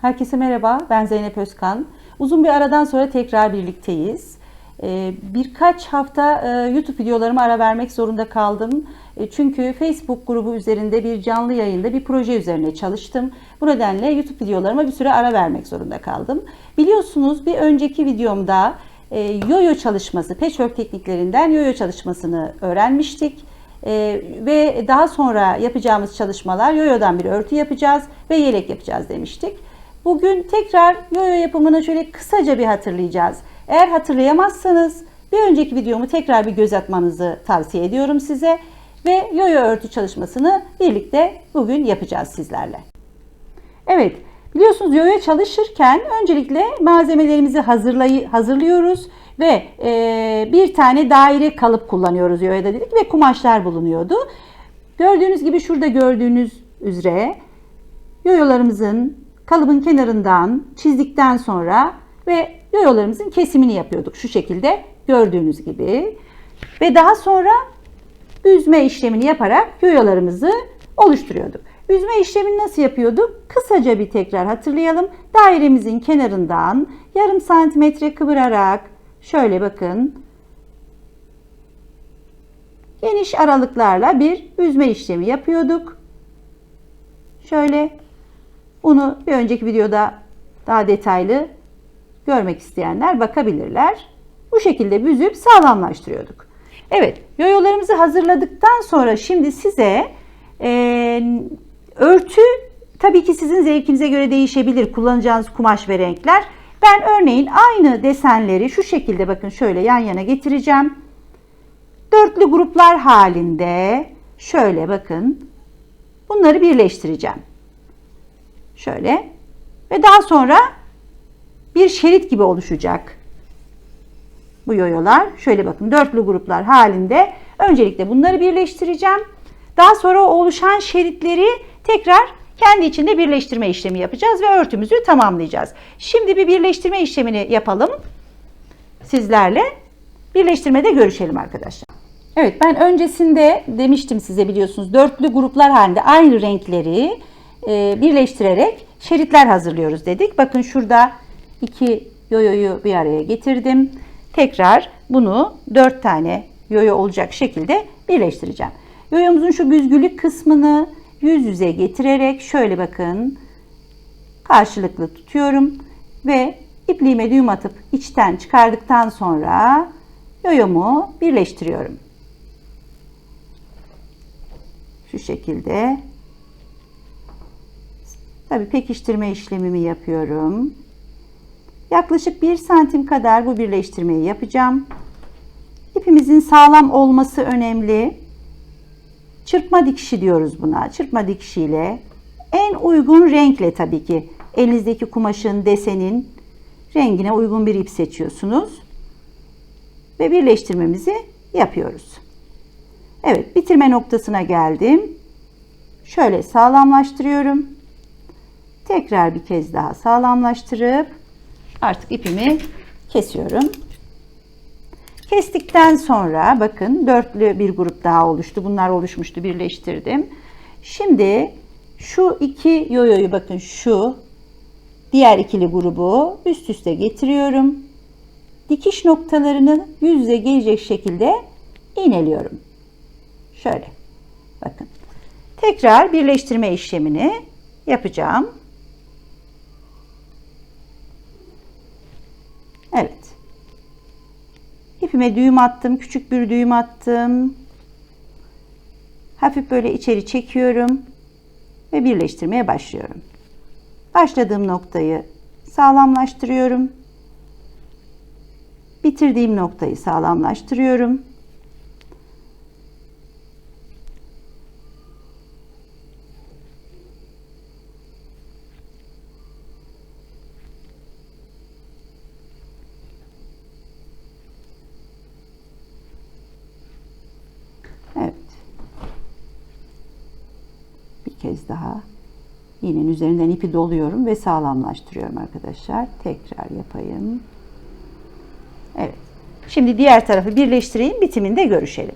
Herkese merhaba, ben Zeynep Özkan. Uzun bir aradan sonra tekrar birlikteyiz. Ee, Birkaç hafta e, YouTube videolarıma ara vermek zorunda kaldım. E, Çünkü Facebook grubu üzerinde bir canlı yayında bir proje üzerine çalıştım. Bu nedenle YouTube videolarıma bir süre ara vermek zorunda kaldım. Biliyorsunuz bir önceki videomda e, yo-yo çalışması, patchwork tekniklerinden yo-yo çalışmasını öğrenmiştik. Ee, ve daha sonra yapacağımız çalışmalar yoyodan bir örtü yapacağız ve yelek yapacağız demiştik. Bugün tekrar yoyo yapımını şöyle kısaca bir hatırlayacağız. Eğer hatırlayamazsanız bir önceki videomu tekrar bir göz atmanızı tavsiye ediyorum size ve yoyo örtü çalışmasını birlikte bugün yapacağız sizlerle. Evet, biliyorsunuz yoyo çalışırken öncelikle malzemelerimizi hazırlay hazırlıyoruz ve e, bir tane daire kalıp kullanıyoruz yoyoda dedik ve kumaşlar bulunuyordu. Gördüğünüz gibi şurada gördüğünüz üzere yoyolarımızın kalıbın kenarından çizdikten sonra ve yoyolarımızın kesimini yapıyorduk şu şekilde gördüğünüz gibi. Ve daha sonra üzme işlemini yaparak yoyolarımızı oluşturuyorduk. Üzme işlemini nasıl yapıyorduk? Kısaca bir tekrar hatırlayalım. Dairemizin kenarından yarım santimetre kıvırarak şöyle bakın geniş aralıklarla bir üzme işlemi yapıyorduk. Şöyle bunu bir önceki videoda daha detaylı görmek isteyenler bakabilirler. Bu şekilde büzüp sağlamlaştırıyorduk. Evet, yoyolarımızı hazırladıktan sonra şimdi size e, örtü tabii ki sizin zevkinize göre değişebilir kullanacağınız kumaş ve renkler. Ben örneğin aynı desenleri şu şekilde bakın şöyle yan yana getireceğim. Dörtlü gruplar halinde şöyle bakın bunları birleştireceğim. Şöyle ve daha sonra bir şerit gibi oluşacak bu yoyolar. Şöyle bakın dörtlü gruplar halinde öncelikle bunları birleştireceğim. Daha sonra oluşan şeritleri tekrar kendi içinde birleştirme işlemi yapacağız ve örtümüzü tamamlayacağız. Şimdi bir birleştirme işlemini yapalım sizlerle. Birleştirmede görüşelim arkadaşlar. Evet ben öncesinde demiştim size biliyorsunuz dörtlü gruplar halinde aynı renkleri birleştirerek şeritler hazırlıyoruz dedik. Bakın şurada iki yoyoyu bir araya getirdim. Tekrar bunu dört tane yoyo olacak şekilde birleştireceğim. Yoyomuzun şu büzgülük kısmını yüz yüze getirerek şöyle bakın karşılıklı tutuyorum ve ipliğime düğüm atıp içten çıkardıktan sonra yoyomu birleştiriyorum. Şu şekilde. Tabi pekiştirme işlemimi yapıyorum. Yaklaşık 1 santim kadar bu birleştirmeyi yapacağım. İpimizin sağlam olması önemli. Çırpma dikişi diyoruz buna. Çırpma dikişiyle en uygun renkle tabii ki elinizdeki kumaşın, desenin rengine uygun bir ip seçiyorsunuz. Ve birleştirmemizi yapıyoruz. Evet bitirme noktasına geldim. Şöyle sağlamlaştırıyorum. Tekrar bir kez daha sağlamlaştırıp artık ipimi kesiyorum. Kestikten sonra bakın dörtlü bir grup daha oluştu. Bunlar oluşmuştu birleştirdim. Şimdi şu iki yoyoyu bakın şu diğer ikili grubu üst üste getiriyorum. Dikiş noktalarını yüz yüze gelecek şekilde iğneliyorum. Şöyle bakın. Tekrar birleştirme işlemini yapacağım. Evet. İpime düğüm attım. Küçük bir düğüm attım. Hafif böyle içeri çekiyorum. Ve birleştirmeye başlıyorum. Başladığım noktayı sağlamlaştırıyorum. Bitirdiğim noktayı sağlamlaştırıyorum. Evet. Bir kez daha iğnenin üzerinden ipi doluyorum ve sağlamlaştırıyorum arkadaşlar. Tekrar yapayım. Evet. Şimdi diğer tarafı birleştireyim. Bitiminde görüşelim.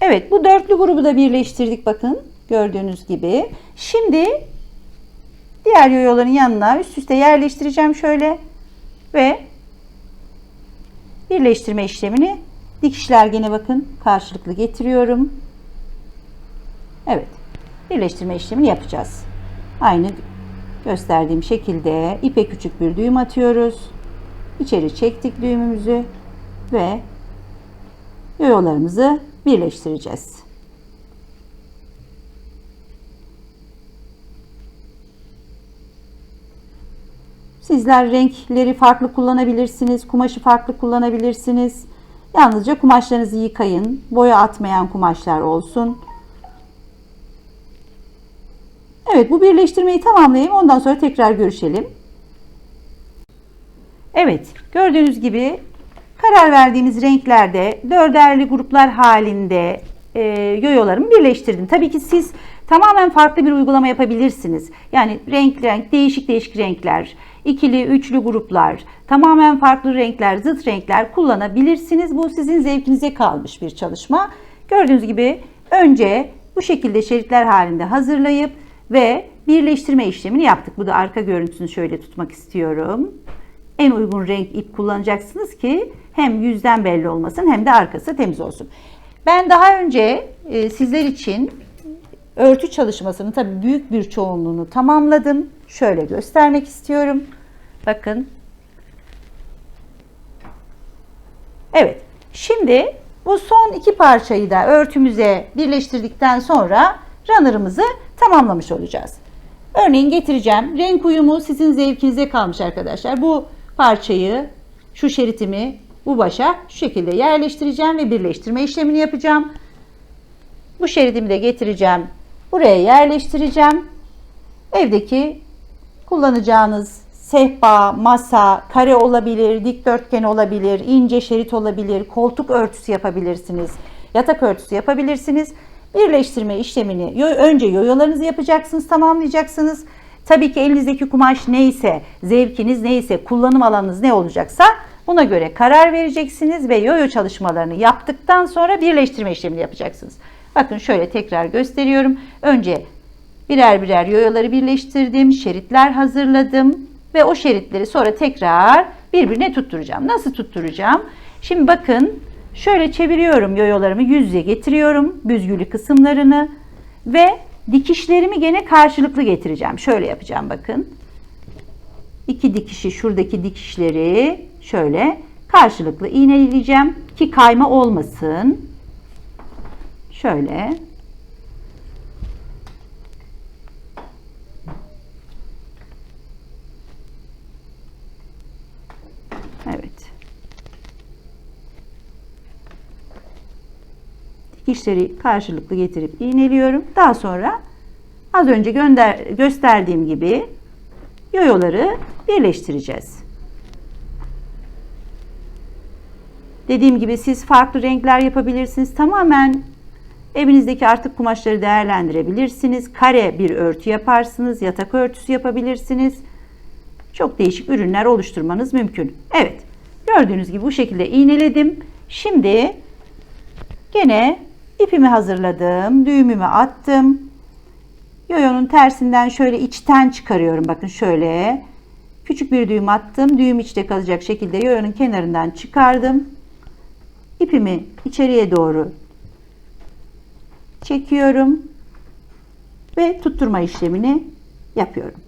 Evet bu dörtlü grubu da birleştirdik bakın. Gördüğünüz gibi. Şimdi diğer yoyoların yanına üst üste yerleştireceğim şöyle ve birleştirme işlemini dikişler gene bakın karşılıklı getiriyorum. Evet. Birleştirme işlemini yapacağız. Aynı gösterdiğim şekilde ipe küçük bir düğüm atıyoruz. İçeri çektik düğümümüzü ve yoyolarımızı birleştireceğiz. Sizler renkleri farklı kullanabilirsiniz, kumaşı farklı kullanabilirsiniz. Yalnızca kumaşlarınızı yıkayın. Boya atmayan kumaşlar olsun. Evet bu birleştirmeyi tamamlayayım. Ondan sonra tekrar görüşelim. Evet gördüğünüz gibi karar verdiğimiz renklerde dörderli gruplar halinde e, yoyolarımı birleştirdim. Tabii ki siz tamamen farklı bir uygulama yapabilirsiniz. Yani renk renk değişik değişik renkler, ikili üçlü gruplar, tamamen farklı renkler, zıt renkler kullanabilirsiniz. Bu sizin zevkinize kalmış bir çalışma. Gördüğünüz gibi önce bu şekilde şeritler halinde hazırlayıp ve birleştirme işlemini yaptık. Bu da arka görüntüsünü şöyle tutmak istiyorum. En uygun renk ip kullanacaksınız ki hem yüzden belli olmasın hem de arkası temiz olsun. Ben daha önce e, sizler için örtü çalışmasının tabii büyük bir çoğunluğunu tamamladım. Şöyle göstermek istiyorum. Bakın. Evet. Şimdi bu son iki parçayı da örtümüze birleştirdikten sonra runner'ımızı tamamlamış olacağız. Örneğin getireceğim. Renk uyumu sizin zevkinize kalmış arkadaşlar. Bu parçayı, şu şeritimi bu başa şu şekilde yerleştireceğim ve birleştirme işlemini yapacağım. Bu şeridimi de getireceğim. Buraya yerleştireceğim. Evdeki kullanacağınız sehpa, masa, kare olabilir, dikdörtgen olabilir, ince şerit olabilir, koltuk örtüsü yapabilirsiniz, yatak örtüsü yapabilirsiniz. Birleştirme işlemini önce yoyolarınızı yapacaksınız, tamamlayacaksınız. Tabii ki elinizdeki kumaş neyse, zevkiniz neyse, kullanım alanınız ne olacaksa buna göre karar vereceksiniz ve yoyo çalışmalarını yaptıktan sonra birleştirme işlemini yapacaksınız. Bakın şöyle tekrar gösteriyorum. Önce birer birer yoyoları birleştirdim, şeritler hazırladım ve o şeritleri sonra tekrar birbirine tutturacağım. Nasıl tutturacağım? Şimdi bakın şöyle çeviriyorum yoyolarımı yüz yüze getiriyorum büzgülü kısımlarını ve dikişlerimi gene karşılıklı getireceğim. Şöyle yapacağım bakın. İki dikişi şuradaki dikişleri şöyle karşılıklı iğneleyeceğim ki kayma olmasın. Şöyle Evet. Dikişleri karşılıklı getirip iğneliyorum. Daha sonra az önce gönder, gösterdiğim gibi yoyoları birleştireceğiz. Dediğim gibi siz farklı renkler yapabilirsiniz. Tamamen evinizdeki artık kumaşları değerlendirebilirsiniz. Kare bir örtü yaparsınız. Yatak örtüsü yapabilirsiniz. Çok değişik ürünler oluşturmanız mümkün. Evet. Gördüğünüz gibi bu şekilde iğneledim. Şimdi gene ipimi hazırladım. Düğümümü attım. Yoyonun tersinden şöyle içten çıkarıyorum. Bakın şöyle. Küçük bir düğüm attım. Düğüm içte kalacak şekilde yoyonun kenarından çıkardım. İpimi içeriye doğru çekiyorum ve tutturma işlemini yapıyorum.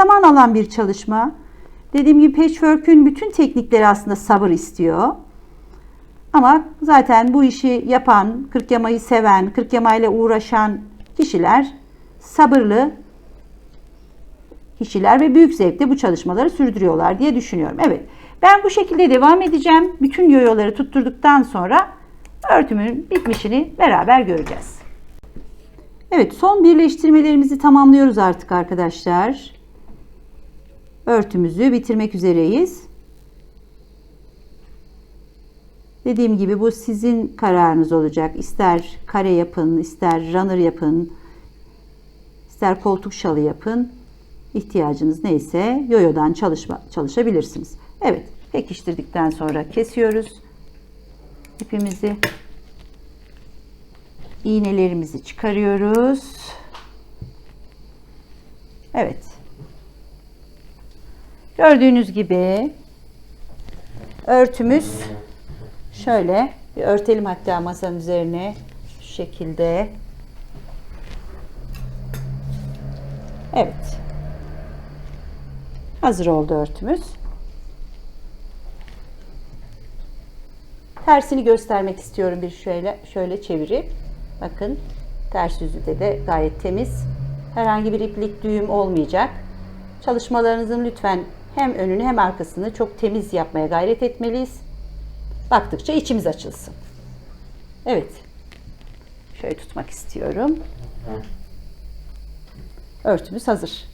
Zaman alan bir çalışma. Dediğim gibi patchwork'ün bütün teknikleri aslında sabır istiyor. Ama zaten bu işi yapan, kırk yamayı seven, kırk yamayla uğraşan kişiler sabırlı kişiler ve büyük zevkle bu çalışmaları sürdürüyorlar diye düşünüyorum. Evet. Ben bu şekilde devam edeceğim. Bütün yoyoları tutturduktan sonra örtümün bitmişini beraber göreceğiz. Evet, son birleştirmelerimizi tamamlıyoruz artık arkadaşlar. Örtümüzü bitirmek üzereyiz. Dediğim gibi bu sizin kararınız olacak. İster kare yapın, ister runner yapın, ister koltuk şalı yapın. ihtiyacınız neyse yoyodan çalışma, çalışabilirsiniz. Evet pekiştirdikten sonra kesiyoruz ipimizi. İğnelerimizi çıkarıyoruz. Evet. Gördüğünüz gibi örtümüz şöyle bir örtelim hatta masanın üzerine şu şekilde. Evet. Hazır oldu örtümüz. Tersini göstermek istiyorum bir şöyle şöyle çevirip. Bakın ters yüzü de, de gayet temiz. Herhangi bir iplik düğüm olmayacak. Çalışmalarınızın lütfen hem önünü hem arkasını çok temiz yapmaya gayret etmeliyiz. Baktıkça içimiz açılsın. Evet. Şöyle tutmak istiyorum. Örtümüz hazır.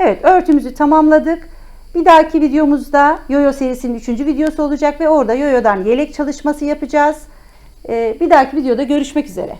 Evet örtümüzü tamamladık. Bir dahaki videomuzda Yoyo serisinin 3. videosu olacak ve orada Yoyo'dan yelek çalışması yapacağız. Ee, Bir dahaki videoda görüşmek üzere.